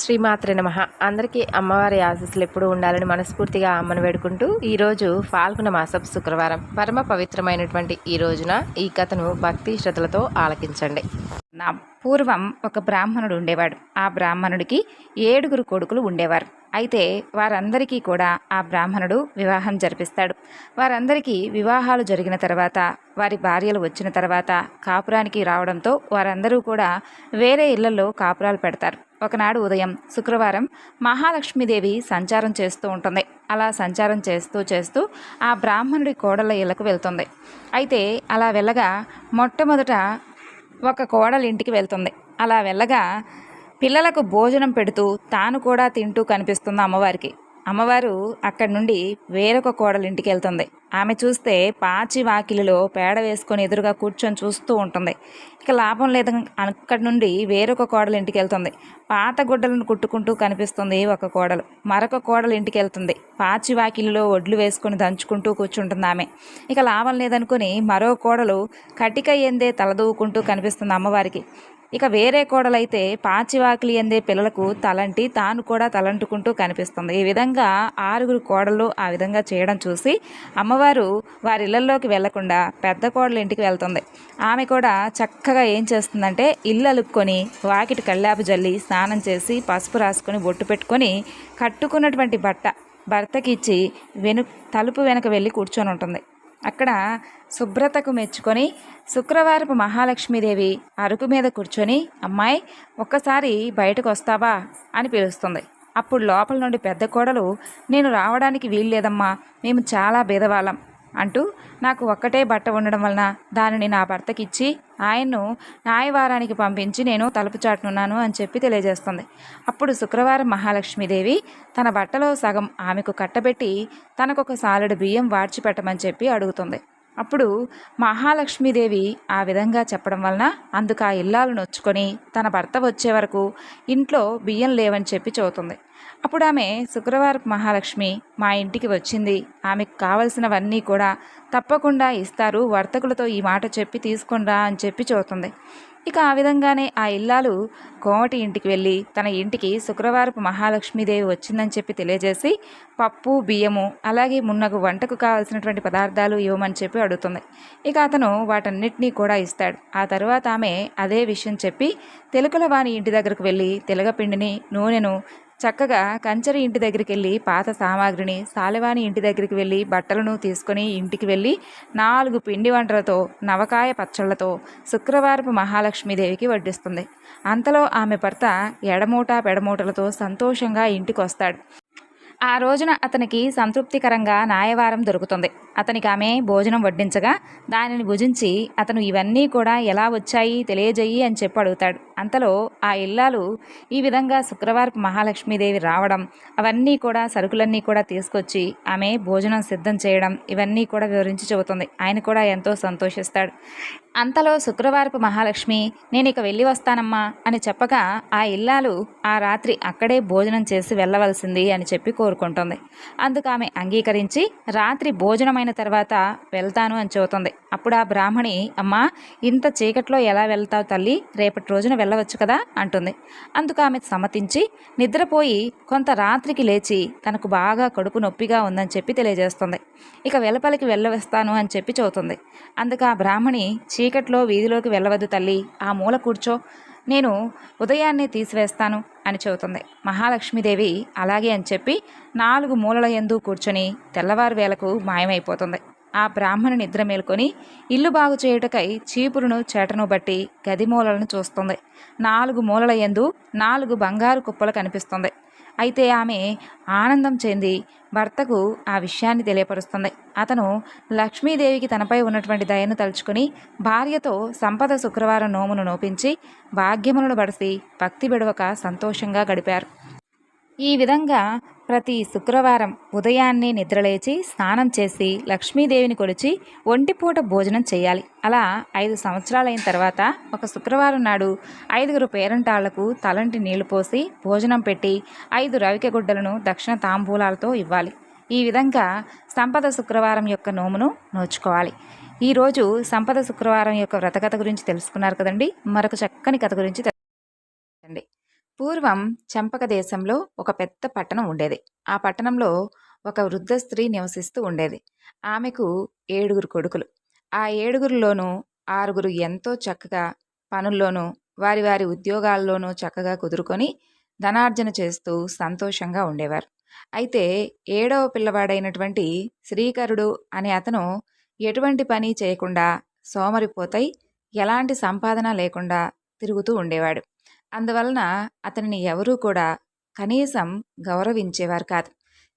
శ్రీమాత్రి నమ. అందరికీ అమ్మవారి ఆశీస్సులు ఎప్పుడూ ఉండాలని మనస్ఫూర్తిగా అమ్మను వేడుకుంటూ ఈరోజు ఫాల్గుణ మాసపు శుక్రవారం. పరమ పవిత్రమైనటువంటి ఈ రోజున ఈ కథను భక్తి శ్రద్ధలతో ఆలకించండి. నా పూర్వం ఒక బ్రాహ్మణుడు ఉండేవాడు. ఆ బ్రాహ్మణుడికి ఏడుగురు కొడుకులు ఉండేవారు. అయితే వారందరికీ కూడా ఆ బ్రాహ్మణుడు వివాహం జరిపిస్తాడు. వారందరికీ వివాహాలు జరిగిన తర్వాత వారి భార్యలు వచ్చిన తర్వాత కాపురానికి రావడంతో వారందరూ కూడా వేరే ఇళ్ళలో కాపురాలు పెడతారు. ఒకనాడు ఉదయం శుక్రవారం మహాలక్ష్మీదేవి సంచారం చేస్తూ ఉంటుంది. అలా సంచారం చేస్తూ చేస్తూ ఆ బ్రాహ్మణుడి కోడల ఇళ్ళకు వెళ్తుంది. అయితే అలా వెళ్ళగా మొట్టమొదట ఒక కోడలి ఇంటికి వెళ్తుంది. అలా వెళ్ళగా పిల్లలకు భోజనం పెడుతూ తాను కూడా తింటూ కనిపిస్తుంది అమ్మవారికి. అమ్మవారు అక్కడి నుండి వేరొక కోడలింటికి వెళ్తుంది ఆమె చూస్తే పాచి వాకిలిలో పేడ వేసుకొని ఎదురుగా కూర్చొని చూస్తూ ఉంటుంది. ఇక లాభం లేదు అక్కడి నుండి వేరొక కోడలు ఇంటికి వెళ్తుంది పాత గుడ్డలను కుట్టుకుంటూ కనిపిస్తుంది ఒక కోడలు. మరొక కోడలు ఇంటికి వెళ్తుంది పాచి వాకిలిలో ఒడ్లు వేసుకొని దంచుకుంటూ కూర్చుంటుంది ఆమె. ఇక లాభం లేదనుకుని మరో కోడలు కటిక ఎందే తలదూవుకుంటూ కనిపిస్తుంది అమ్మవారికి. ఇక వేరే కోడలైతే పాచివాకిలి అందే పిల్లలకు తలంటి తాను కూడా తలంటుకుంటూ కనిపిస్తుంది. ఈ విధంగా ఆరుగురు కోడళ్ళు ఆ విధంగా చేయడం చూసి అమ్మవారు వారి ఇళ్ళలోకి వెళ్ళకుండా పెద్ద కోడలు ఇంటికి వెళ్తుంది. ఆమె కూడా చక్కగా ఏం చేస్తుందంటే ఇల్లు అలుక్కొని వాకిటి కళ్ళాపు జల్లి స్నానం చేసి పసుపు రాసుకొని బొట్టు పెట్టుకొని కట్టుకున్నటువంటి బట్ట భర్తకి ఇచ్చి వెను తలుపు వెనక వెళ్ళి కూర్చొని ఉంటుంది అక్కడ శుభ్రతకు మెచ్చుకొని శుక్రవారపు మహాలక్ష్మీదేవి అరుకు మీద కూర్చొని అమ్మాయి ఒక్కసారి బయటకు వస్తావా? అని పిలుస్తుంది. అప్పుడు లోపల నుండి పెద్ద కోడలు నేను రావడానికి వీల్లేదమ్మా మేము చాలా బీదవాళ్ళం. అంటూ నాకు ఒక్కటే బట్ట ఉండడం వలన దానిని నా భర్తకిచ్చి ఆయన్ను న్యాయవారానికి పంపించి నేను తలుపు చాటునున్నాను అని చెప్పి తెలియజేస్తుంది. అప్పుడు శుక్రవారం మహాలక్ష్మీదేవి తన బట్టలో సగం ఆమెకు కట్టబెట్టి తనకొక సాలెడు బియ్యం వాడ్చి పెట్టమని చెప్పి అడుగుతుంది. అప్పుడు మహాలక్ష్మీదేవి ఆ విధంగా చెప్పడం వలన అందుకు ఆ ఇల్లాలు నొచ్చుకొని తన భర్త వచ్చే వరకు ఇంట్లో బియ్యం లేవని చెప్పి చెబుతుంది. అప్పుడు ఆమె శుక్రవారపు మహాలక్ష్మి మా ఇంటికి వచ్చింది. ఆమెకు కావలసినవన్నీ కూడా తప్పకుండా ఇస్తారు. వర్తకులతో ఈ మాట చెప్పి తీసుకొనిరా అని చెప్పి చూస్తుంది ఇక ఆ విధంగానే ఆ ఇల్లాలు కోమటి ఇంటికి వెళ్ళి తన ఇంటికి శుక్రవారపు మహాలక్ష్మీదేవి వచ్చిందని చెప్పి తెలియజేసి పప్పు బియ్యము అలాగే మున్నకు వంటకు కావాల్సినటువంటి పదార్థాలు ఇవ్వమని చెప్పి అడుగుతుంది. ఇక అతను వాటన్నిటినీ కూడా ఇస్తాడు. ఆ తర్వాత ఆమె అదే విషయం చెప్పి తెలుకల వాని ఇంటి దగ్గరకు వెళ్ళి తెలగపిండిని నూనెను చక్కగా కంచరి ఇంటి దగ్గరికి వెళ్ళి పాత సామాగ్రిని సాలెవాణి ఇంటి దగ్గరికి వెళ్ళి బట్టలను తీసుకొని ఇంటికి వెళ్ళి నాలుగు పిండి వంటలతో నవకాయ పచ్చళ్ళతో శుక్రవారపు మహాలక్ష్మీదేవికి వడ్డిస్తుంది. అంతలో ఆమె భర్త ఎడమూట పెడమూటలతో సంతోషంగా ఇంటికి వస్తాడు ఆ రోజున అతనికి సంతృప్తికరంగా న్యాయవారం దొరుకుతుంది. అతనికి ఆమె భోజనం వడ్డించగా దానిని భుజించి అతను ఇవన్నీ కూడా ఎలా వచ్చాయి తెలియజేయి అని చెప్పి అడుగుతాడు. అంతలో ఆ ఇల్లాలు ఈ విధంగా శుక్రవారపు మహాలక్ష్మీదేవి రావడం అవన్నీ కూడా సరుకులన్నీ కూడా తీసుకొచ్చి ఆమె భోజనం సిద్ధం చేయడం ఇవన్నీ కూడా వివరించి చెబుతుంది. ఆయన కూడా ఎంతో సంతోషిస్తాడు. అంతలో శుక్రవారపు మహాలక్ష్మి నేను ఇక వెళ్ళి వస్తానమ్మా అని చెప్పగా ఆ ఇల్లాలు ఆ రాత్రి అక్కడే భోజనం చేసి వెళ్ళవలసింది అని చెప్పి కోరుకుంటుంది. అందుకు ఆమె అంగీకరించి రాత్రి భోజనమైన తర్వాత వెళ్తాను అని చెబుతుంది. అప్పుడు ఆ బ్రాహ్మణి అమ్మా ఇంత చీకట్లో ఎలా వెళ్తావు తల్లి? రేపటి రోజున వెళ్ళవచ్చు కదా? అంటుంది. అందుకు ఆమె సమ్మతించి నిద్రపోయి కొంత రాత్రికి లేచి తనకు బాగా కడుపు నొప్పిగా ఉందని చెప్పి తెలియజేస్తుంది. ఇక వెలపలికి వెళ్ళవస్తాను అని చెప్పి చెబుతుంది. అందుకు ఆ బ్రాహ్మణి చీకట్లో వీధిలోకి వెళ్ళవద్దు తల్లి. ఆ మూల కూర్చో. నేను ఉదయాన్నే తీసివేస్తాను అని చెబుతుంది. మహాలక్ష్మీదేవి అలాగే అని చెప్పి నాలుగు మూలల ఎందు కూర్చొని తెల్లవారు వేలకు మాయమైపోతుంది. ఆ బ్రాహ్మణు నిద్ర మేల్కొని ఇల్లు బాగు చేయుటకై చీపురును చేటను బట్టి గది మూలలను చూస్తుంది. నాలుగు మూలల ఎందు నాలుగు బంగారు కుప్పలు కనిపిస్తుంది. అయితే ఆమె ఆనందం చెంది భర్తకు ఆ విషయాన్ని తెలియపరుస్తుంది. అతను లక్ష్మీదేవికి తనపై ఉన్నటువంటి దయను తలుచుకుని భార్యతో సంపద శుక్రవారం నోమును నోపించి భాగ్యములను బడిసి భక్తి బిడవక సంతోషంగా గడిపారు. ఈ విధంగా ప్రతి శుక్రవారం ఉదయాన్నే నిద్రలేచి స్నానం చేసి లక్ష్మీదేవిని కొలిచి ఒంటిపూట భోజనం చేయాలి. అలా ఐదు సంవత్సరాలైన తర్వాత ఒక శుక్రవారం నాడు ఐదుగురు పేరంటాళ్ళకు తలంటి నీళ్ళు పోసి భోజనం పెట్టి ఐదు రవికె గుడ్డలను దక్షిణ తాంబూలాలతో ఇవ్వాలి. ఈ విధంగా సంపద శుక్రవారం యొక్క నోమును నోచుకోవాలి. ఈరోజు సంపద శుక్రవారం యొక్క వ్రతకథ గురించి తెలుసుకున్నారు కదండి? మరొక చక్కని కథ గురించి పూర్వం చంపక దేశంలో ఒక పెద్ద పట్టణం ఉండేది. ఆ పట్టణంలో ఒక వృద్ధ స్త్రీ నివసిస్తూ ఉండేది. ఆమెకు ఏడుగురు కొడుకులు. ఆ ఏడుగురిలోనూ ఆరుగురు ఎంతో చక్కగా పనుల్లోనూ వారి వారి ఉద్యోగాల్లోనూ చక్కగా కుదురుకొని ధనార్జన చేస్తూ సంతోషంగా ఉండేవారు. అయితే ఏడవ పిల్లవాడైనటువంటి శ్రీకరుడు అనే అతను ఎటువంటి పని చేయకుండా సోమరిపోతై ఎలాంటి సంపాదన లేకుండా తిరుగుతూ ఉండేవాడు. అందువలన అతనిని ఎవరూ కూడా కనీసం గౌరవించేవారు కాదు.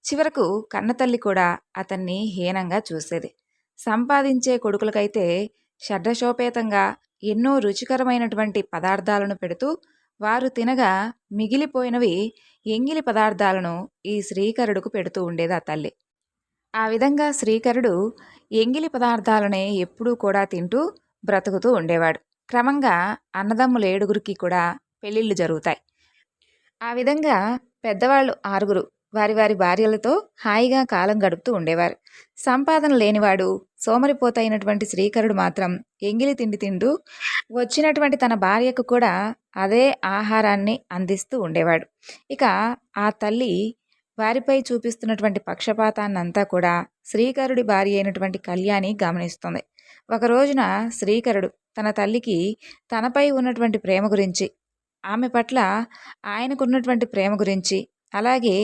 చివరకు కన్నతల్లి కూడా అతన్ని హీనంగా చూసేది. సంపాదించే కొడుకులకైతే షడ్రశోపేతంగా ఎన్నో రుచికరమైనటువంటి పదార్థాలను పెడుతూ వారు తినగా మిగిలిపోయినవి ఎంగిలి పదార్థాలను ఈ శ్రీకరుడుకు పెడుతూ ఉండేది ఆ తల్లి. ఆ విధంగా శ్రీకరుడు ఎంగిలి పదార్థాలనే ఎప్పుడూ కూడా తింటూ బ్రతుకుతూ ఉండేవాడు. క్రమంగా అన్నదమ్ముల ఏడుగురికి కూడా పెళ్ళిళ్ళు జరుగుతాయి. ఆ విధంగా పెద్దవాళ్ళు ఆరుగురు వారి వారి భార్యలతో హాయిగా కాలం గడుపుతూ ఉండేవారు. సంపాదన లేనివాడు సోమరిపోతైనటువంటి శ్రీకరుడు మాత్రం ఎంగిలి తిండి తింటూ వచ్చినటువంటి తన భార్యకు కూడా అదే ఆహారాన్ని అందిస్తూ ఉండేవాడు. ఇక ఆ తల్లి వారిపై చూపిస్తున్నటువంటి పక్షపాతాన్నంతా కూడా శ్రీకరుడి భార్య అయినటువంటి కళ్యాణి గమనిస్తుంది. ఒక రోజున శ్రీకరుడు తన తల్లికి తనపై ఉన్నటువంటి ప్రేమ గురించి ఆమె పట్ల ఆయనకున్నటువంటి ప్రేమ గురించి అలాగే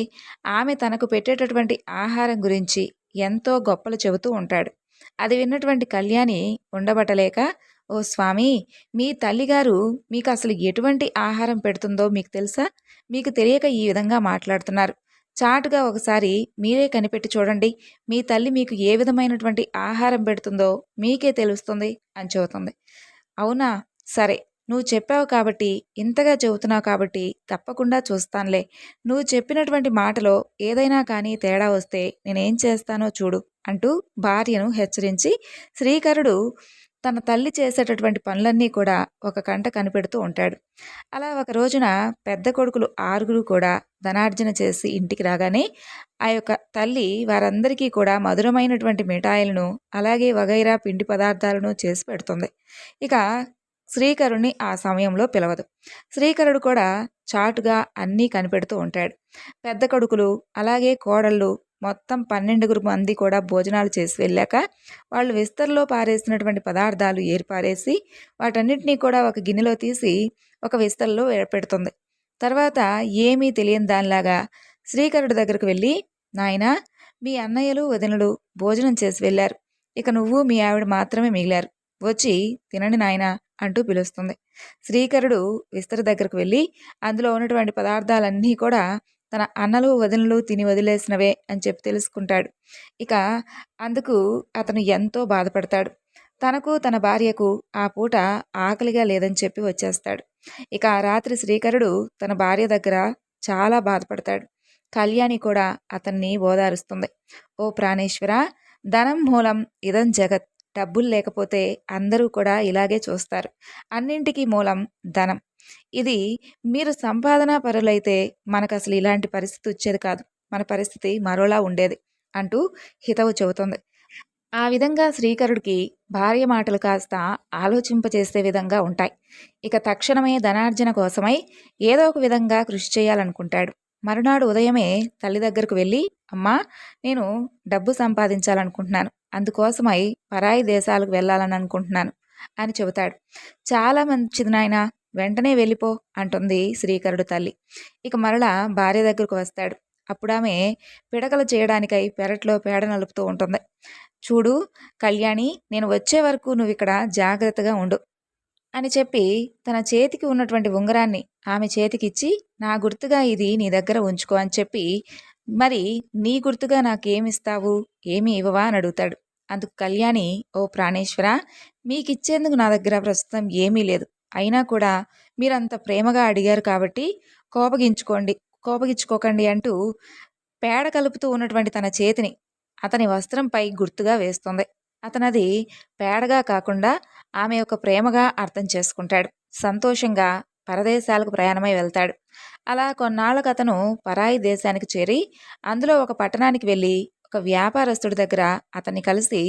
ఆమె తనకు పెట్టేటటువంటి ఆహారం గురించి ఎంతో గొప్పలు చెబుతూ ఉంటాడు. అది విన్నటువంటి కళ్యాణి ఉండబట్టలేక ఓ స్వామి మీ తల్లిగారు మీకు అసలు ఎటువంటి ఆహారం పెడుతుందో మీకు తెలుసా? మీకు తెలియక ఈ విధంగా మాట్లాడుతున్నారు. చాటుగా ఒకసారి మీరే కనిపెట్టి చూడండి. మీ తల్లి మీకు ఏ విధమైనటువంటి ఆహారం పెడుతుందో మీకే తెలుస్తుంది అని చెబుతుంది. అవునా? సరే. నువ్వు చెప్పావు కాబట్టి ఇంతగా చెబుతున్నావు కాబట్టి తప్పకుండా చూస్తానులే. నువ్వు చెప్పినటువంటి మాటలో ఏదైనా కానీ తేడా వస్తే నేనేం చేస్తానో చూడు అంటూ భార్యను హెచ్చరించి శ్రీకరుడు తన తల్లి చేసేటటువంటి పనులన్నీ కూడా ఒక కంట కనిపెడుతూ ఉంటాడు. అలా ఒక రోజున పెద్ద కొడుకులు ఆరుగురు కూడా ధనార్జన చేసి ఇంటికి రాగానే ఆ యొక్క తల్లి వారందరికీ కూడా మధురమైనటువంటి మిఠాయిలను అలాగే వగైరా పిండి పదార్థాలను చేసి పెడుతుంది. ఇక శ్రీకరుణ్ణి ఆ సమయంలో పిలవదు. శ్రీకరుడు కూడా చాటుగా అన్నీ కనిపెడుతూ ఉంటాడు. పెద్ద కొడుకులు అలాగే కోడళ్ళు మొత్తం పన్నెండుగురు మంది కూడా భోజనాలు చేసి వెళ్ళాక వాళ్ళు విస్తరలో పారేసినటువంటి పదార్థాలు ఏర్పారేసి వాటన్నిటినీ కూడా ఒక గిన్నెలో తీసి ఒక విస్తరలో పెడుతుంది. తర్వాత ఏమీ తెలియని దానిలాగా శ్రీకరుడి దగ్గరకు వెళ్ళి నాయన మీ అన్నయ్యలు వదినలు భోజనం చేసి వెళ్ళారు. ఇక నువ్వు మీ ఆవిడ మాత్రమే మిగిలారు. వచ్చి తినండి నాయనా. అంటూ పిలుస్తుంది. శ్రీకరుడు విస్తర దగ్గరకు వెళ్ళి అందులో ఉన్నటువంటి పదార్థాలన్నీ కూడా తన అన్నలు వదినలు తిని వదిలేసినవే అని చెప్పి తెలుసుకుంటాడు. ఇక అందుకు అతను ఎంతో బాధపడతాడు. తనకు తన భార్యకు ఆ పూట ఆకలిగా లేదని చెప్పి వచ్చేస్తాడు. ఇక ఆ రాత్రి శ్రీకరుడు తన భార్య దగ్గర చాలా బాధపడతాడు. కళ్యాణి కూడా అతన్ని ఓదారుస్తుంది. ఓ ప్రాణేశ్వర ధనం మూలం ఇదం జగత్. డబ్బులు లేకపోతే అందరూ కూడా ఇలాగే చూస్తారు. అన్నింటికీ మూలం ధనం. ఇది మీరు సంపాదన పరులైతే మనకు అసలు ఇలాంటి పరిస్థితి వచ్చేది కాదు. మన పరిస్థితి మరోలా ఉండేది అంటూ హితవు చెబుతుంది. ఆ విధంగా శ్రీకరుడికి భార్య మాటలు కాస్త ఆలోచింపచేసే విధంగా ఉంటాయి. ఇక తక్షణమే ధనార్జన కోసమై ఏదో ఒక విధంగా కృషి చేయాలనుకుంటాడు. మరునాడు ఉదయమే తల్లి దగ్గరకు వెళ్ళి అమ్మా నేను డబ్బు సంపాదించాలనుకుంటున్నాను. అందుకోసమై పరాయి దేశాలకు వెళ్ళాలని అనుకుంటున్నాను అని చెబుతాడు. చాలా మంచిది నాయన వెంటనే వెళ్ళిపో అంటుంది శ్రీకరుడు తల్లి. ఇక మరలా భార్య దగ్గరకు వస్తాడు. అప్పుడు ఆమె పిడకలు చేయడానికై పెరట్లో పేడ నలుపుతూ ఉంటుంది. చూడు కళ్యాణి నేను వచ్చే వరకు నువ్వు ఇక్కడ జాగ్రత్తగా ఉండు అని చెప్పి తన చేతికి ఉన్నటువంటి ఉంగరాన్ని ఆమె చేతికిచ్చి నా గుర్తుగా ఇది నీ దగ్గర ఉంచుకో అని చెప్పి మరి నీ గుర్తుగా నాకేమిస్తావు ఏమి ఇవ్వవా? అని అడుగుతాడు. అందుకు కళ్యాణి ఓ ప్రాణేశ్వర మీకిచ్చేందుకు నా దగ్గర ప్రస్తుతం ఏమీ లేదు. అయినా కూడా మీరంత ప్రేమగా అడిగారు కాబట్టి కోపగించుకోండి కోపగించుకోకండి అంటూ పేడ కలుపుతూ ఉన్నటువంటి తన చేతిని అతని వస్త్రంపై గుర్తుగా వేస్తుంది. అతనది పేడగా కాకుండా ఆమె యొక్క ప్రేమగా అర్థం చేసుకుంటాడు. సంతోషంగా పరదేశాలకు ప్రయాణమై వెళ్తాడు. అలా కొన్నాళ్ళకు అతను పరాయి దేశానికి చేరి అందులో ఒక పట్టణానికి వెళ్ళి ఒక వ్యాపారస్తుడి దగ్గర అతన్ని కలిసి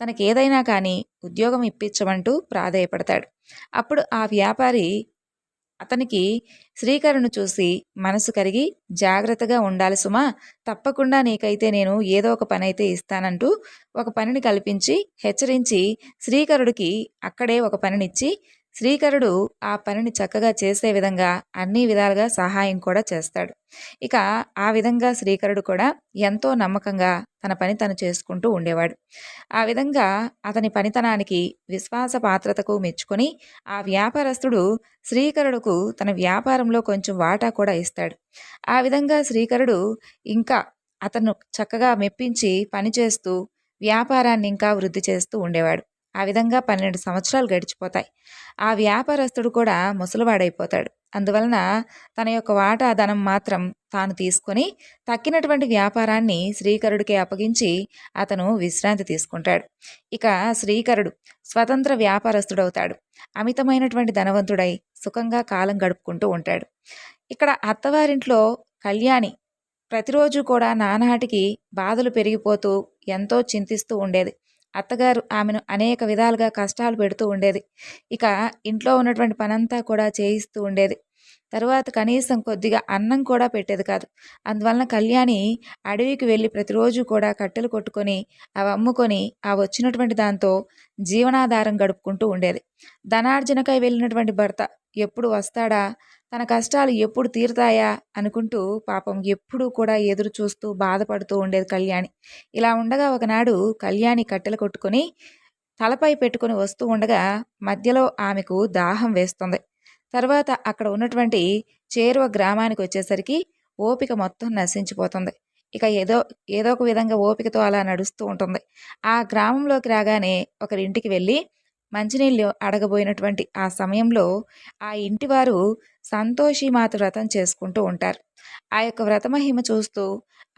తనకి ఏదైనా కానీ ఉద్యోగం ఇప్పించమంటూ ప్రాధేయపడతాడు. అప్పుడు ఆ వ్యాపారి అతనికి శ్రీకరును చూసి మనసు కరిగి జాగ్రత్తగా ఉండాలి సుమా తప్పకుండా నీకైతే నేను ఏదో ఒక పని అయితే ఇస్తానంటూ ఒక పనిని కల్పించి హెచ్చరించి శ్రీకరుడికి అక్కడే ఒక పనినిచ్చి శ్రీకరుడు ఆ పనిని చక్కగా చేసే విధంగా అన్ని విధాలుగా సహాయం కూడా చేస్తాడు. ఇక ఆ విధంగా శ్రీకరుడు కూడా ఎంతో నమ్మకంగా తన పని తను చేసుకుంటూ ఉండేవాడు. ఆ విధంగా అతని పనితనానికి విశ్వాస పాత్రతకు మెచ్చుకొని ఆ వ్యాపారస్తుడు శ్రీకరుడుకు తన వ్యాపారంలో కొంచెం వాటా కూడా ఇస్తాడు. ఆ విధంగా శ్రీకరుడు ఇంకా అతను చక్కగా మెప్పించి పనిచేస్తూ వ్యాపారాన్ని ఇంకా వృద్ధి చేస్తూ ఉండేవాడు. ఆ విధంగా పన్నెండు సంవత్సరాలు గడిచిపోతాయి. ఆ వ్యాపారస్తుడు కూడా ముసలివాడైపోతాడు. అందువలన తన యొక్క వాటా ధనం మాత్రం తాను తీసుకొని తక్కినటువంటి వ్యాపారాన్ని శ్రీకరుడికి అప్పగించి అతను విశ్రాంతి తీసుకుంటాడు. ఇక శ్రీకరుడు స్వతంత్ర వ్యాపారస్తుడవుతాడు. అమితమైనటువంటి ధనవంతుడై సుఖంగా కాలం గడుపుకుంటూ ఉంటాడు. ఇక్కడ అత్తవారింట్లో కళ్యాణి ప్రతిరోజు కూడా నానాటికి బాధలు పెరిగిపోతూ ఎంతో చింతిస్తూ ఉండేది. అత్తగారు ఆమెను అనేక విధాలుగా కష్టాలు పెడుతూ ఉండేది. ఇక ఇంట్లో ఉన్నటువంటి పనంతా కూడా చేయిస్తూ ఉండేది. తరువాత కనీసం కొద్దిగా అన్నం కూడా పెట్టేది కాదు. అందువలన కళ్యాణి అడవికి వెళ్ళి ప్రతిరోజు కూడా కట్టెలు కొట్టుకొని అవి అమ్ముకొని ఆ వచ్చినటువంటి దాంతో జీవనాధారం గడుపుకుంటూ ఉండేది. ధనార్జనకై వెళ్ళినటువంటి భర్త ఎప్పుడు వస్తాడా? తన కష్టాలు ఎప్పుడు తీరుతాయా? అనుకుంటూ పాపం ఎప్పుడూ కూడా ఎదురు చూస్తూ బాధపడుతూ ఉండేది కళ్యాణి. ఇలా ఉండగా ఒకనాడు కళ్యాణి కట్టెలు కొట్టుకొని తలపై పెట్టుకొని వస్తూ ఉండగా మధ్యలో ఆమెకు దాహం వేస్తుంది. తర్వాత అక్కడ ఉన్నటువంటి చేరువ గ్రామానికి వచ్చేసరికి ఓపిక మొత్తం నశించిపోతుంది. ఇక ఏదో ఏదో ఒక విధంగా ఓపికతో అలా నడుస్తూ ఉంటుంది. ఆ గ్రామంలోకి రాగానే ఒకరింటికి వెళ్ళి మంచినీళ్ళు అడగబోయినటువంటి ఆ సమయంలో ఆ ఇంటివారు సంతోషిమాత వ్రతం చేసుకుంటూ ఉంటారు. ఆ యొక్క వ్రతమహిమ చూస్తూ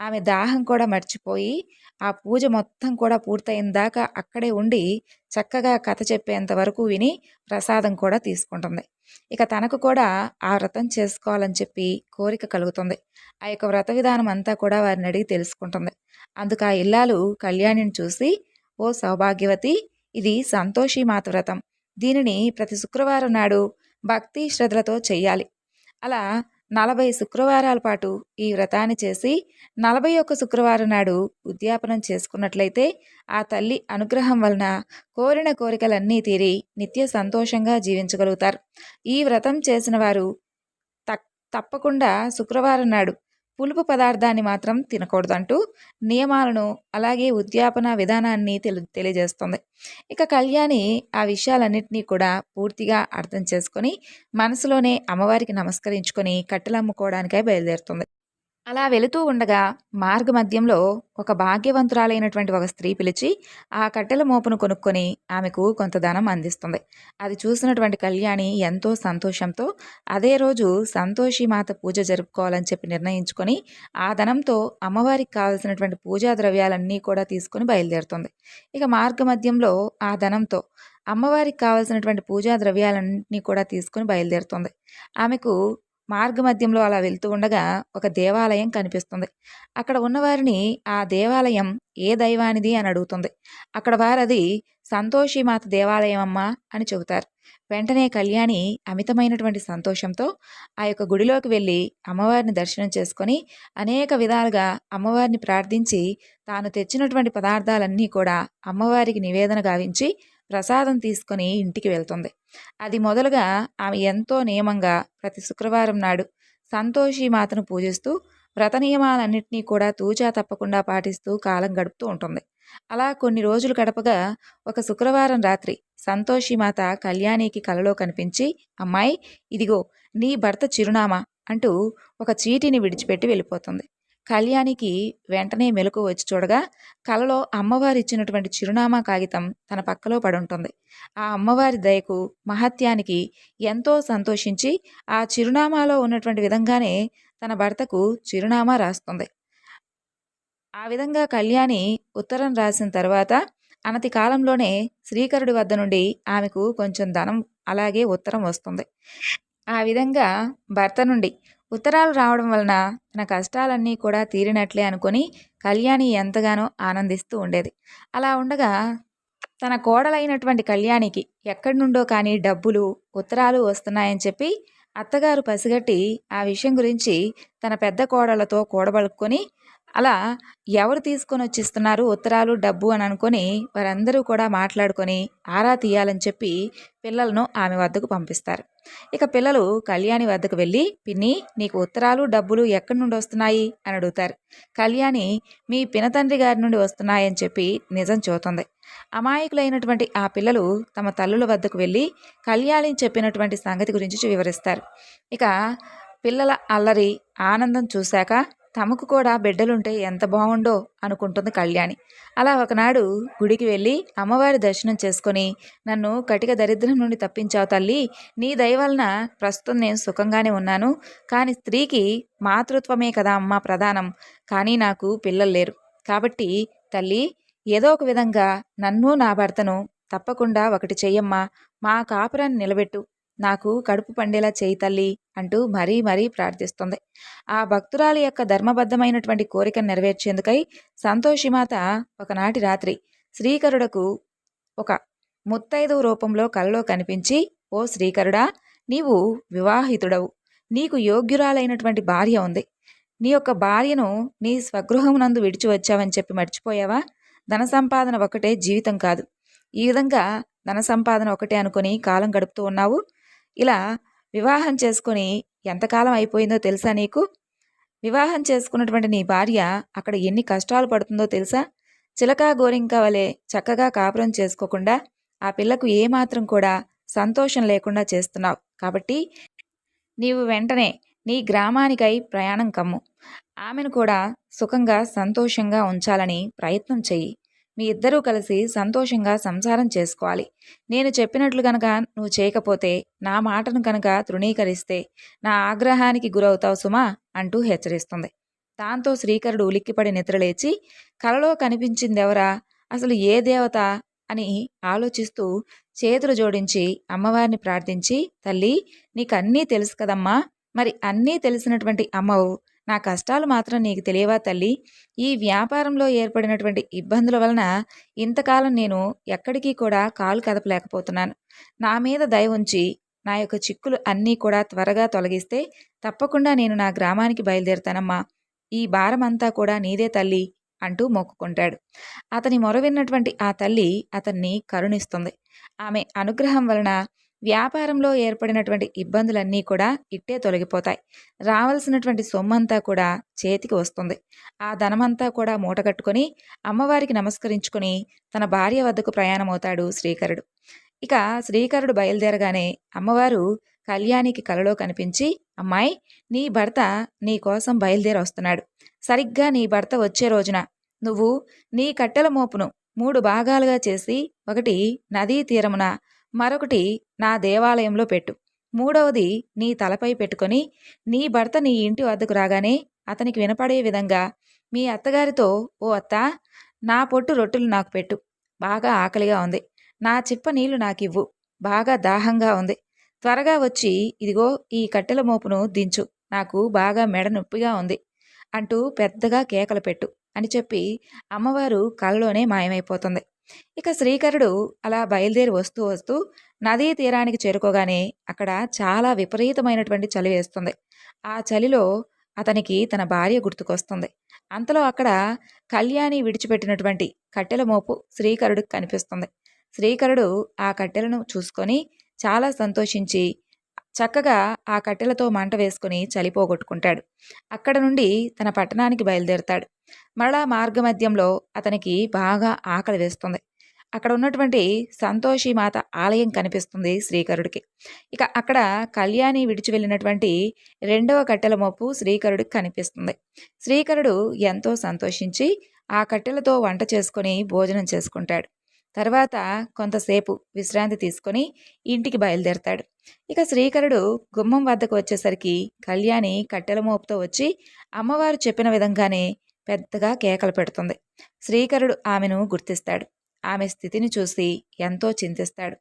ఆమె దాహం కూడా మర్చిపోయి ఆ పూజ మొత్తం కూడా పూర్తయిన దాకా అక్కడే ఉండి చక్కగా కథ చెప్పేంత వరకు విని ప్రసాదం కూడా తీసుకుంటుంది. ఇక తనకు కూడా ఆ వ్రతం చేసుకోవాలని చెప్పి కోరిక కలుగుతుంది. ఆ యొక్క వ్రత విధానం అంతా కూడా వారిని అడిగి తెలుసుకుంటుంది. అందుకు ఆ ఇల్లాలు కళ్యాణిని చూసి ఓ సౌభాగ్యవతి ఇది సంతోషి మాత వ్రతం. దీనిని ప్రతి శుక్రవారం నాడు భక్తి శ్రద్ధలతో చేయాలి అలా నలభై శుక్రవారాల పాటు ఈ వ్రతాన్ని చేసి నలభై ఒక్క శుక్రవారం నాడు ఉద్యాపనం చేసుకున్నట్లయితే ఆ తల్లి అనుగ్రహం వలన కోరిన కోరికలన్నీ తీరి నిత్య సంతోషంగా జీవించగలుగుతారు. ఈ వ్రతం చేసిన వారు తక్ తప్పకుండా శుక్రవారం నాడు పులుపు పదార్థాన్ని మాత్రం తినకూడదంటూ నియమాలను అలాగే ఉద్యాపన విధానాన్ని తెలి తెలియజేస్తుంది. ఇక కళ్యాణి ఆ విషయాలన్నింటినీ కూడా పూర్తిగా అర్థం చేసుకొని మనసులోనే అమ్మవారికి నమస్కరించుకొని కట్టెలు అమ్ముకోవడానికై బయలుదేరుతుంది. అలా వెళుతూ ఉండగా మార్గమధ్యంలో ఒక భాగ్యవంతురాలైనటువంటి ఒక స్త్రీ పిలిచి ఆ కట్టెల మోపును కొనుక్కొని ఆమెకు కొంత ధనం అందిస్తుంది. అది చూసినటువంటి కళ్యాణి ఎంతో సంతోషంతో అదే రోజు సంతోషి మాత పూజ జరుపుకోవాలని చెప్పి నిర్ణయించుకొని ఆ ధనంతో అమ్మవారికి కావలసినటువంటి పూజా ద్రవ్యాలన్నీ కూడా తీసుకొని బయలుదేరుతుంది. ఇక మార్గమధ్యంలో ఆ ధనంతో అమ్మవారికి కావలసినటువంటి పూజా ద్రవ్యాలన్నీ కూడా తీసుకుని బయలుదేరుతుంది. ఆమెకు మార్గమధ్యంలో అలా వెళ్తూ ఉండగా ఒక దేవాలయం కనిపిస్తుంది. అక్కడ ఉన్నవారిని ఆ దేవాలయం ఏ దైవానిది? అని అడుగుతుంది. అక్కడ వారది సంతోషిమాత దేవాలయం అమ్మా అని చెబుతారు. వెంటనే కళ్యాణి అమితమైనటువంటి సంతోషంతో ఆ యొక్క గుడిలోకి వెళ్ళి అమ్మవారిని దర్శనం చేసుకొని అనేక విధాలుగా అమ్మవారిని ప్రార్థించి తాను తెచ్చినటువంటి పదార్థాలన్నీ కూడా అమ్మవారికి నివేదన గావించి ప్రసాదం తీసుకొని ఇంటికి వెళ్తుంది. అది మొదలుగా ఆమె ఎంతో నియమంగా ప్రతి శుక్రవారం నాడు సంతోషి మాతను పూజిస్తూ వ్రత నియమాలన్నింటినీ కూడా తూచా తప్పకుండా పాటిస్తూ కాలం గడుపుతూ ఉంటుంది. అలా కొన్ని రోజులు గడపగా ఒక శుక్రవారం రాత్రి సంతోషి మాత కళ్యాణికి కలలో కనిపించి అమ్మాయి ఇదిగో నీ భర్త చిరునామా అంటూ ఒక చీటిని విడిచిపెట్టి వెళ్ళిపోతుంది. కళ్యాణికి వెంటనే మెలకు వచ్చి చూడగా కలలో అమ్మవారు ఇచ్చినటువంటి చిరునామా కాగితం తన పక్కలో పడుంటుంది. ఆ అమ్మవారి దయకు మహత్యానికి ఎంతో సంతోషించి ఆ చిరునామాలో ఉన్నటువంటి విధంగానే తన భర్తకు చిరునామా రాస్తుంది. ఆ విధంగా కళ్యాణి ఉత్తరం రాసిన తర్వాత అనతి కాలంలోనే శ్రీకరుడి వద్ద నుండి ఆమెకు కొంచెం ధనం అలాగే ఉత్తరం వస్తుంది. ఆ విధంగా భర్త నుండి ఉత్తరాలు రావడం వలన తన కష్టాలన్నీ కూడా తీరినట్లే అనుకొని కళ్యాణి ఎంతగానో ఆనందిస్తూ ఉండేది. అలా ఉండగా తన కోడలైనటువంటి కళ్యాణికి ఎక్కడి నుండో కానీ డబ్బులు ఉత్తరాలు వస్తున్నాయని చెప్పి అత్తగారు పసిగట్టి ఆ విషయం గురించి తన పెద్ద కోడలతో కూడబలుక్కొని అలా ఎవరు తీసుకొని వచ్చిస్తున్నారు ఉత్తరాలు డబ్బు అని అనుకొని వారందరూ కూడా మాట్లాడుకొని ఆరా తీయాలని చెప్పి పిల్లలను ఆమె వద్దకు పంపిస్తారు. ఇక పిల్లలు కళ్యాణి వద్దకు వెళ్ళి పిన్ని నీకు ఉత్తరాలు డబ్బులు ఎక్కడి నుండి వస్తున్నాయి? అని అడుగుతారు. కళ్యాణి మీ పినతండ్రి గారి నుండి వస్తున్నాయని చెప్పి నిజం చూతుంది అమాయకులైనటువంటి ఆ పిల్లలు తమ తల్లుల వద్దకు వెళ్ళి కళ్యాణి చెప్పినటువంటి సంగతి గురించి వివరిస్తారు. ఇక పిల్లల అల్లరి ఆనందం చూశాక తమకు కూడా బిడ్డలుంటే ఎంత బాగుండో అనుకుంటుంది కళ్యాణి. అలా ఒకనాడు గుడికి వెళ్ళి అమ్మవారి దర్శనం చేసుకొని నన్ను కటిక దరిద్రం నుండి తప్పించావు తల్లి. నీ దయ వలన ప్రస్తుతం నేను సుఖంగానే ఉన్నాను. కానీ స్త్రీకి మాతృత్వమే కదా అమ్మ ప్రధానం. కానీ నాకు పిల్లలు లేరు. కాబట్టి తల్లి ఏదో ఒక విధంగా నన్ను నా భర్తను తప్పకుండా ఒకటి చెయ్యమ్మా. మా కాపురాన్ని నిలబెట్టు. నాకు కడుపు పండేలా చేయి తల్లి అంటూ మరీ మరీ ప్రార్థిస్తుంది. ఆ భక్తురాలి యొక్క ధర్మబద్ధమైనటువంటి కోరికను నెరవేర్చేందుకై సంతోషిమాత ఒకనాటి రాత్రి శ్రీకరుడకు ఒక ముత్తైదు రూపంలో కలలో కనిపించి ఓ శ్రీకరుడా నీవు వివాహితుడవు. నీకు యోగ్యురాలైనటువంటి భార్య ఉంది. నీ యొక్క భార్యను నీ స్వగృహమునందు విడిచి వచ్చావని చెప్పి మర్చిపోయావా? ధన సంపాదన ఒకటే జీవితం కాదు. ఈ విధంగా ధన సంపాదన ఒకటే అనుకొని కాలం గడుపుతూ ఉన్నావు. ఇలా వివాహం చేసుకొని ఎంతకాలం అయిపోయిందో తెలుసా నీకు? వివాహం చేసుకున్నటువంటి నీ భార్య అక్కడ ఎన్ని కష్టాలు పడుతుందో తెలుసా? చిలకా గోరింక వలె చక్కగా కాపురం చేసుకోకుండా ఆ పిల్లకు ఏమాత్రం కూడా సంతోషం లేకుండా చేస్తున్నావు. కాబట్టి నీవు వెంటనే నీ గ్రామానికై ప్రయాణం కమ్ము. ఆమెను కూడా సుఖంగా సంతోషంగా ఉంచాలని ప్రయత్నం చెయ్యి. మీ ఇద్దరూ కలిసి సంతోషంగా సంసారం చేసుకోవాలి. నేను చెప్పినట్లు గనక నువ్వు చేయకపోతే నా మాటను కనుక తృణీకరిస్తే నా ఆగ్రహానికి గురవుతావు సుమా అంటూ హెచ్చరిస్తుంది. దాంతో శ్రీకరుడు ఉలిక్కిపడి నిద్రలేచి కలలో కనిపించిందెవరా? అసలు ఏ దేవత అని ఆలోచిస్తూ చేతులు జోడించి అమ్మవారిని ప్రార్థించి తల్లి నీకన్నీ తెలుసు కదమ్మా. మరి అన్నీ తెలిసినటువంటి అమ్మవు నా కష్టాలు మాత్రం నీకు తెలియవా తల్లి? ఈ వ్యాపారంలో ఏర్పడినటువంటి ఇబ్బందుల వలన ఇంతకాలం నేను ఎక్కడికి కూడా కాలు కదపలేకపోతున్నాను. నా మీద దయ ఉంచి నా యొక్క చిక్కులు అన్నీ కూడా త్వరగా తొలగిస్తే తప్పకుండా నేను నా గ్రామానికి బయలుదేరుతానమ్మా. ఈ భారమంతా కూడా నీదే తల్లి అంటూ మొక్కుకుంటాడు. అతని మొర విన్నటువంటి ఆ తల్లి అతన్ని కరుణిస్తుంది. ఆమె అనుగ్రహం వలన వ్యాపారంలో ఏర్పడినటువంటి ఇబ్బందులన్నీ కూడా ఇట్టే తొలగిపోతాయి. రావాల్సినటువంటి సొమ్మంతా కూడా చేతికి వస్తుంది. ఆ ధనమంతా కూడా మూటగట్టుకొని అమ్మవారికి నమస్కరించుకుని తన భార్య వద్దకు ప్రయాణమవుతాడు శ్రీకరుడు. ఇక శ్రీకరుడు బయలుదేరగానే అమ్మవారు కళ్యాణికి కలలో కనిపించి అమ్మాయి నీ భర్త నీ కోసం బయలుదేరి వస్తున్నాడు. సరిగ్గా నీ భర్త వచ్చే రోజున నువ్వు నీ కట్టెల మోపును మూడు భాగాలుగా చేసి ఒకటి నదీ తీరమున మరొకటి నా దేవాలయంలో పెట్టు. మూడవది నీ తలపై పెట్టుకొని నీ భర్త నీ ఇంటి వద్దకు రాగానే అతనికి వినపడే విధంగా మీ అత్తగారితో ఓ అత్త నా పొట్టు రొట్టెలు నాకు పెట్టు. బాగా ఆకలిగా ఉంది. నా చిప్ప నీళ్ళు నాకివ్వు. బాగా దాహంగా ఉంది. త్వరగా వచ్చి ఇదిగో ఈ కట్టెల మోపును దించు. నాకు బాగా మెడ నొప్పిగా ఉంది అంటూ పెద్దగా కేకలు పెట్టు అని చెప్పి అమ్మవారు కలలోనే మాయమైపోతుంది. ఇక శ్రీకరుడు అలా బయలుదేరి వస్తూ వస్తూ నదీ తీరానికి చేరుకోగానే అక్కడ చాలా విపరీతమైనటువంటి చలి వేస్తుంది. ఆ చలిలో అతనికి తన భార్య గుర్తుకొస్తుంది. అంతలో అక్కడ కళ్యాణి విడిచిపెట్టినటువంటి కట్టెల మోపు శ్రీకరుడికి కనిపిస్తుంది. శ్రీకరుడు ఆ కట్టెలను చూసుకొని చాలా సంతోషించి చక్కగా ఆ కట్టెలతో మంట వేసుకుని చలిపోగొట్టుకుంటాడు అక్కడ నుండి తన పట్టణానికి బయలుదేరుతాడు. మరలా మార్గమధ్యంలో అతనికి బాగా ఆకలి వేస్తుంది. అక్కడ ఉన్నటువంటి సంతోషి మాత ఆలయం కనిపిస్తుంది శ్రీకరుడికి. ఇక అక్కడ కళ్యాణి విడిచి వెళ్ళినటువంటి రెండవ కట్టెల మోపు శ్రీకరుడికి కనిపిస్తుంది. శ్రీకరుడు ఎంతో సంతోషించి ఆ కట్టెలతో వంట చేసుకొని భోజనం చేసుకుంటాడు. తర్వాత కొంతసేపు విశ్రాంతి తీసుకొని ఇంటికి బయలుదేరతాడు. ఇక శ్రీకరుడు గుమ్మం వద్దకు వచ్చేసరికి కళ్యాణి కట్టెల మోపుతో వచ్చి అమ్మవారు చెప్పిన విధంగానే పెద్దగా కేకలు పెడుతుంది. శ్రీకరుడు ఆమెను గుర్తిస్తాడు. ఆమె స్థితిని చూసి ఎంతో చింతిస్తాడు.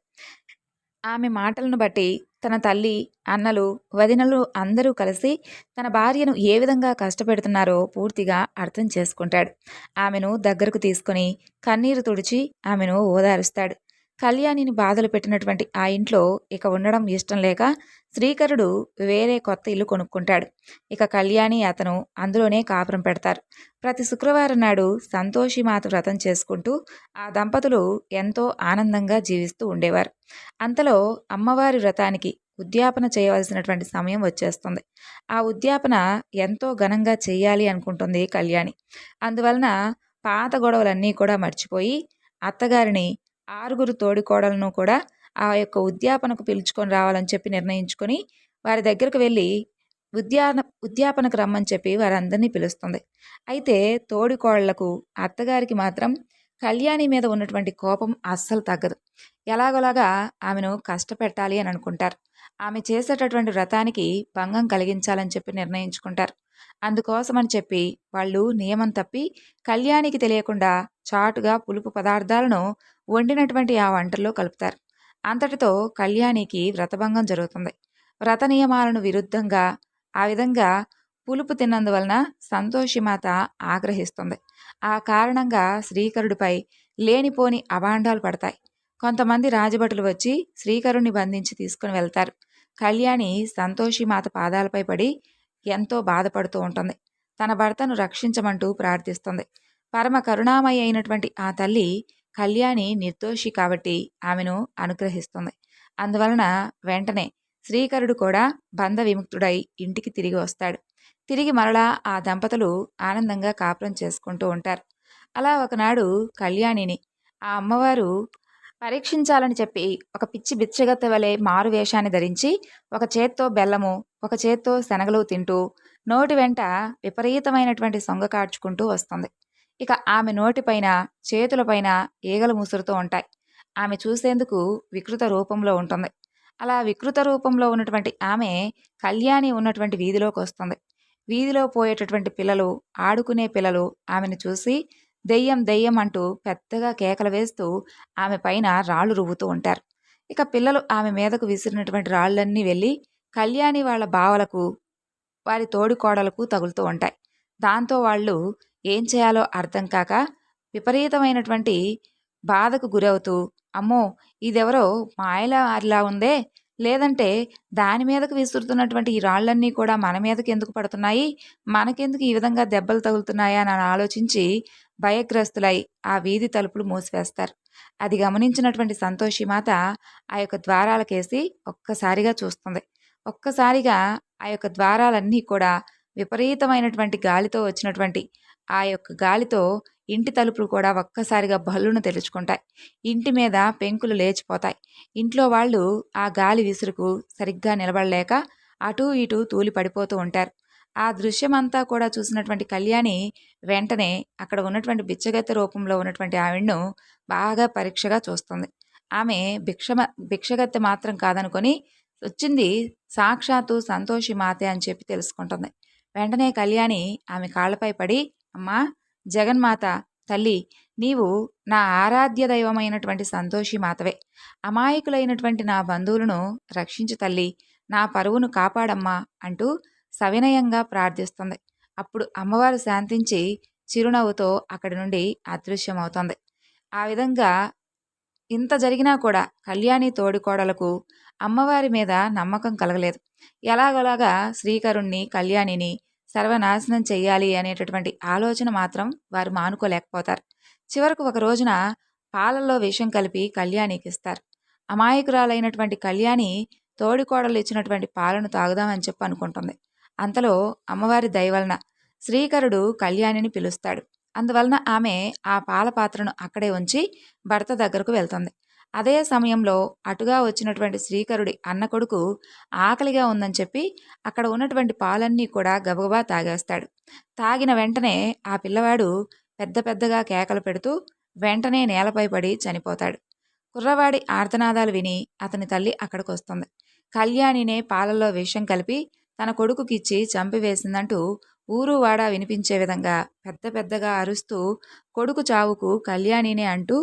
ఆమె మాటలను బట్టి తన తల్లి అన్నలు వదినలు అందరూ కలిసి తన భార్యను ఏ విధంగా కష్టపెడుతున్నారో పూర్తిగా అర్థం చేసుకుంటాడు. ఆమెను దగ్గరకు తీసుకొని కన్నీరు తుడిచి ఆమెను ఓదారుస్తాడు. కళ్యాణిని బాధలు పెట్టినటువంటి ఆ ఇంట్లో ఇక ఉండడం ఇష్టం లేక శ్రీకరుడు వేరే కొత్త ఇల్లు కొనుక్కుంటాడు. ఇక కళ్యాణి అతను అందులోనే కాపురం పెడతారు. ప్రతి శుక్రవారం నాడు సంతోషి మాత వ్రతం చేసుకుంటూ ఆ దంపతులు ఎంతో ఆనందంగా జీవిస్తూ ఉండేవారు. అంతలో అమ్మవారి వ్రతానికి ఉద్యాపన చేయవలసినటువంటి సమయం వచ్చేస్తుంది. ఆ ఉద్యాపన ఎంతో ఘనంగా చేయాలి అనుకుంటుంది కళ్యాణి. అందువలన పాత గొడవలన్నీ కూడా మర్చిపోయి అత్తగారిని ఆరుగురు తోడికోడలను కూడా ఆ యొక్క ఉద్యాపనకు పిలుచుకొని రావాలని చెప్పి నిర్ణయించుకొని వారి దగ్గరకు వెళ్ళి ఉద్యాన ఉద్యాపనకు రమ్మని చెప్పి వారందరినీ పిలుస్తుంది. అయితే తోడికోళ్ళకు అత్తగారికి మాత్రం కళ్యాణి మీద ఉన్నటువంటి కోపం అస్సలు తగ్గదు. ఎలాగోలాగా ఆమెను కష్టపెట్టాలి అని అనుకుంటారు. ఆమె చేసేటటువంటి వ్రతానికి భంగం కలిగించాలని చెప్పి నిర్ణయించుకుంటారు. అందుకోసమని చెప్పి వాళ్ళు నియమం తప్పి కళ్యాణికి తెలియకుండా చాటుగా పులుపు పదార్థాలను వండినటువంటి ఆ వంటల్లో కలుపుతారు. అంతటితో కళ్యాణికి వ్రతభంగం జరుగుతుంది. వ్రత నియమాలను విరుద్ధంగా ఆ విధంగా పులుపు తిన్నందువలన సంతోషిమాత ఆగ్రహిస్తుంది. ఆ కారణంగా శ్రీకరుడిపై లేనిపోని అభాండాలు పడతాయి. కొంతమంది రాజభటులు వచ్చి శ్రీకరుణ్ణి బంధించి తీసుకుని వెళ్తారు. కళ్యాణి సంతోషిమాత పాదాలపై పడి ఎంతో బాధపడుతూ ఉంటుంది. తన భర్తను రక్షించమంటూ ప్రార్థిస్తుంది. పరమ కరుణామయ అయినటువంటి ఆ తల్లి కళ్యాణి నిర్దోషి కాబట్టి ఆమెను అనుగ్రహిస్తుంది. అందువలన వెంటనే శ్రీకరుడు కూడా బంధ విముక్తుడై ఇంటికి తిరిగి వస్తాడు. తిరిగి మరలా ఆ దంపతులు ఆనందంగా కాపురం చేసుకుంటూ ఉంటారు. అలా ఒకనాడు కళ్యాణిని ఆ అమ్మవారు పరీక్షించాలని చెప్పి ఒక పిచ్చి బిచ్చగత్త వలె మారు వేషాన్ని ధరించి ఒక చేత్తో బెల్లము ఒక చేత్తో శనగలు తింటూ నోటి వెంట విపరీతమైనటువంటి సొంగ కాడ్చుకుంటూ వస్తుంది. ఇక ఆమె నోటిపైన చేతులపైన ఈగలు ముసురుతూ ఉంటాయి. ఆమె చూసేందుకు వికృత రూపంలో ఉంటుంది. అలా వికృత రూపంలో ఉన్నటువంటి ఆమె కళ్యాణి ఉన్నటువంటి వీధిలోకి వస్తుంది. వీధిలో పోయేటటువంటి పిల్లలు ఆడుకునే పిల్లలు ఆమెను చూసి దెయ్యం దెయ్యం అంటూ పెద్దగా కేకలు వేస్తూ ఆమె పైన రాళ్ళు రువ్వుతూ ఉంటారు. ఇక పిల్లలు ఆమె మీదకు విసిరినటువంటి రాళ్ళన్నీ వెళ్ళి కళ్యాణి వాళ్ళ బావలకు వారి తోడికోడలకు తగులుతూ ఉంటాయి. దాంతో వాళ్ళు ఏం చేయాలో అర్థం కాక విపరీతమైనటువంటి బాధకు గురవుతూ అమ్మో ఇదెవరో మాయలా ఉందే? లేదంటే దాని మీదకు విసురుతున్నటువంటి ఈ రాళ్ళన్నీ కూడా మన మీదకి ఎందుకు పడుతున్నాయి? మనకెందుకు ఈ విధంగా దెబ్బలు తగులుతున్నాయా అని ఆలోచించి భయగ్రస్తులై ఆ వీధి తలుపులు మూసివేస్తారు. అది గమనించినటువంటి సంతోషి మాత ఆ యొక్క ద్వారాలకేసి ఒక్కసారిగా చూస్తుంది. ఒక్కసారిగా ఆ యొక్క ద్వారాలన్నీ కూడా విపరీతమైనటువంటి గాలితో వచ్చినటువంటి ఆ యొక్క గాలితో ఇంటి తలుపులు కూడా ఒక్కసారిగా బల్లును తెరుచుకుంటాయి. ఇంటి మీద పెంకులు లేచిపోతాయి. ఇంట్లో వాళ్ళు ఆ గాలి విసురుకు సరిగ్గా నిలబడలేక అటూ ఇటూ తూలి పడిపోతూ ఉంటారు. ఆ దృశ్యమంతా కూడా చూసినటువంటి కళ్యాణి వెంటనే అక్కడ ఉన్నటువంటి బిచ్చగత్తె రూపంలో ఉన్నటువంటి ఆవిడను బాగా పరీక్షగా చూస్తుంది. ఆమె భిక్షమ భిక్షగత్తె మాత్రం కాదనుకొని వచ్చింది సాక్షాత్తు సంతోషి మాతే అని చెప్పి తెలుసుకుంటుంది. వెంటనే కళ్యాణి ఆమె కాళ్ళపై పడి అమ్మా జగన్మాత తల్లి నీవు నా ఆరాధ్య దైవమైనటువంటి సంతోషి మాతవే. అమాయకులైనటువంటి నా బంధువులను రక్షించు తల్లి నా పరువును కాపాడమ్మా అంటూ సవినయంగా ప్రార్థిస్తుంది. అప్పుడు అమ్మవారు శాంతించి చిరునవ్వుతో అక్కడి నుండి అదృశ్యమవుతుంది. ఆ విధంగా ఇంత జరిగినా కూడా కళ్యాణి తోడికోడలకు అమ్మవారి మీద నమ్మకం కలగలేదు. ఎలాగోలాగా శ్రీకరుణ్ణి కళ్యాణిని సర్వనాశనం చెయ్యాలి అనేటటువంటి ఆలోచన మాత్రం వారు మానుకోలేకపోతారు. చివరకు ఒక రోజున పాలల్లో విషం కలిపి కళ్యాణికి ఇస్తారు అమాయకురాలైనటువంటి కళ్యాణి తోడికోడలు ఇచ్చినటువంటి పాలను తాగుదామని చెప్పి అనుకుంటుంది. అంతలో అమ్మవారి దయవలన శ్రీకరుడు కళ్యాణిని పిలుస్తాడు. అందువలన ఆమె ఆ పాల పాత్రను అక్కడే ఉంచి భర్త దగ్గరకు వెళ్తుంది. అదే సమయంలో అటుగా వచ్చినటువంటి శ్రీకరుడి అన్న కొడుకు ఆకలిగా ఉందని చెప్పి అక్కడ ఉన్నటువంటి పాలన్నీ కూడా గబగబా తాగేస్తాడు. తాగిన వెంటనే ఆ పిల్లవాడు పెద్ద పెద్దగా కేకలు పెడుతూ వెంటనే నేలపై పడి చనిపోతాడు. కుర్రవాడి ఆర్తనాదాలు విని అతని తల్లి అక్కడికి వస్తుంది కళ్యాణినే పాలల్లో విషం కలిపి తన కొడుకుకిచ్చి చంపివేసిందంటూ ఊరు వాడా వినిపించే విధంగా పెద్ద పెద్దగా అరుస్తూ కొడుకు చావుకు కళ్యాణినే అంటూ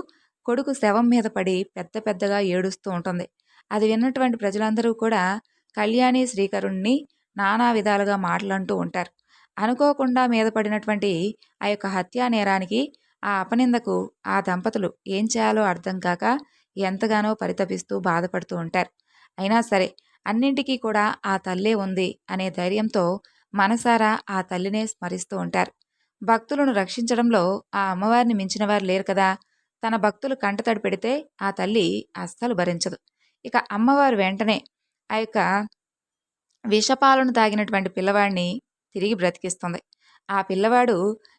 కొడుకు శవం మీద పడి పెద్ద పెద్దగా ఏడుస్తూ ఉంటుంది. అది విన్నటువంటి ప్రజలందరూ కూడా కళ్యాణి శ్రీకరుణ్ణి నానా విధాలుగా మాట్లాడుతూ ఉంటారు. అనుకోకుండా మీద పడినటువంటి ఆ యొక్క హత్యా నేరానికి ఆ అపనిందకు ఆ దంపతులు ఏం చేయాలో అర్థం కాక ఎంతగానో పరితపిస్తూ బాధపడుతూ ఉంటారు. అయినా సరే అన్నింటికీ కూడా ఆ తల్లే ఉంది అనే ధైర్యంతో మనసారా ఆ తల్లినే స్మరిస్తూ ఉంటారు. భక్తులను రక్షించడంలో ఆ అమ్మవారిని మించిన వారు లేరు కదా. తన భక్తులు కంటతడి పెడితే ఆ తల్లి అస్సలు భరించదు. ఇక అమ్మవారు వెంటనే ఆ యొక్క విషపాలను తాగినటువంటి పిల్లవాడిని తిరిగి బ్రతికిస్తుంది. ఆ పిల్లవాడు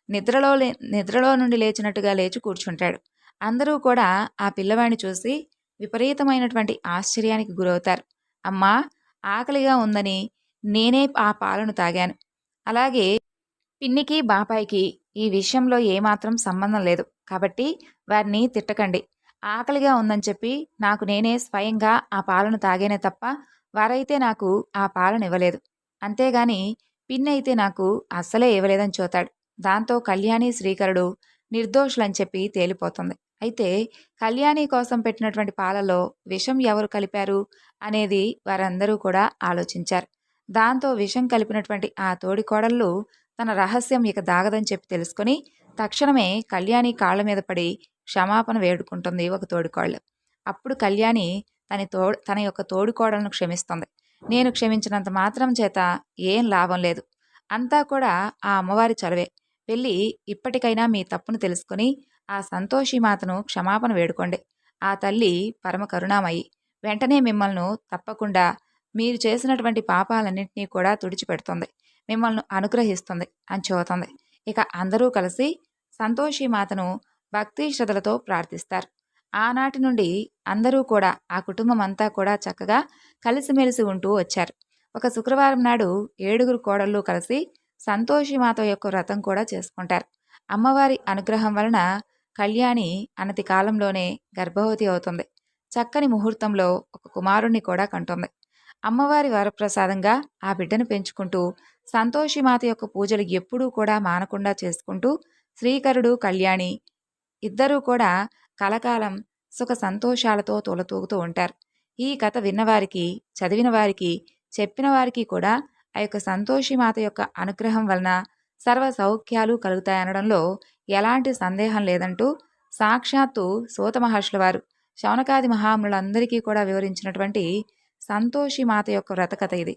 నిద్రలో లే నిద్రలో నుండి లేచినట్టుగా లేచి కూర్చుంటాడు. అందరూ కూడా ఆ పిల్లవాడిని చూసి విపరీతమైనటువంటి ఆశ్చర్యానికి గురవుతారు. అమ్మా ఆకలిగా ఉందని నేనే ఆ పాలను తాగాను. అలాగే పిన్నికి బాపాయికి ఈ విషయంలో ఏమాత్రం సంబంధం లేదు. కాబట్టి వారిని తిట్టకండి. ఆకలిగా ఉందని చెప్పి నాకు నేనే స్వయంగా ఆ పాలను తాగేనే తప్ప వారైతే నాకు ఆ పాలను ఇవ్వలేదు. అంతేగాని పిన్ అయితే నాకు అస్సలే ఇవ్వలేదని చూతాడు. దాంతో కళ్యాణి శ్రీకరుడు నిర్దోషులని చెప్పి తేలిపోతుంది. అయితే కళ్యాణి కోసం పెట్టినటువంటి పాలలో విషం ఎవరు కలిపారు అనేది వారందరూ కూడా ఆలోచించారు. దాంతో విషం కలిపినటువంటి ఆ తోడి కోడళ్ళు తన రహస్యం ఇక దాగదని చెప్పి తెలుసుకొని తక్షణమే కళ్యాణి కాళ్ళ మీద పడి క్షమాపణ వేడుకుంటుంది ఒక తోడికోళ్ళు. అప్పుడు కళ్యాణి తన తో తన యొక్క తోడుకోడలను క్షమిస్తుంది. నేను క్షమించినంత మాత్రం చేత ఏం లాభం లేదు. అంతా కూడా ఆ అమ్మవారి చలవే వెళ్ళి ఇప్పటికైనా మీ తప్పును తెలుసుకొని ఆ సంతోషి మాతను క్షమాపణ వేడుకోండి. ఆ తల్లి పరమ కరుణామయి. వెంటనే మిమ్మల్ని తప్పకుండా మీరు చేసినటువంటి పాపాలన్నింటినీ కూడా తుడిచిపెడుతుంది. మిమ్మల్ని అనుగ్రహిస్తుంది అని చెబుతుంది. ఇక అందరూ కలిసి సంతోషి మాతను భక్తి శ్రద్ధలతో ప్రార్థిస్తారు. ఆనాటి నుండి అందరూ కూడా ఆ కుటుంబం అంతా కూడా చక్కగా కలిసిమెలిసి ఉంటూ వచ్చారు. ఒక శుక్రవారం నాడు ఏడుగురు కోడళ్ళు కలిసి సంతోషి మాత యొక్క వ్రతం కూడా చేసుకుంటారు. అమ్మవారి అనుగ్రహం వలన కళ్యాణి అనతి కాలంలోనే గర్భవతి అవుతుంది. చక్కని ముహూర్తంలో ఒక కుమారుణ్ణి కూడా కంటుంది. అమ్మవారి వరప్రసాదంగా ఆ బిడ్డను పెంచుకుంటూ సంతోషి మాత యొక్క పూజలు ఎప్పుడూ కూడా మానకుండా చేసుకుంటూ శ్రీకరుడు కళ్యాణి ఇద్దరూ కూడా కలకాలం సుఖ సంతోషాలతో తొలతూగుతూ ఉంటారు. ఈ కథ విన్నవారికి చదివిన వారికి చెప్పిన వారికి కూడా ఆ యొక్క సంతోషి మాత యొక్క అనుగ్రహం వలన సర్వ సౌఖ్యాలు కలుగుతాయనడంలో ఎలాంటి సందేహం లేదంటూ సాక్షాత్తు సూత మహర్షుల వారు శౌనకాది మహాములందరికీ కూడా వివరించినటువంటి సంతోషి మాత యొక్క వ్రతకథ ఇది.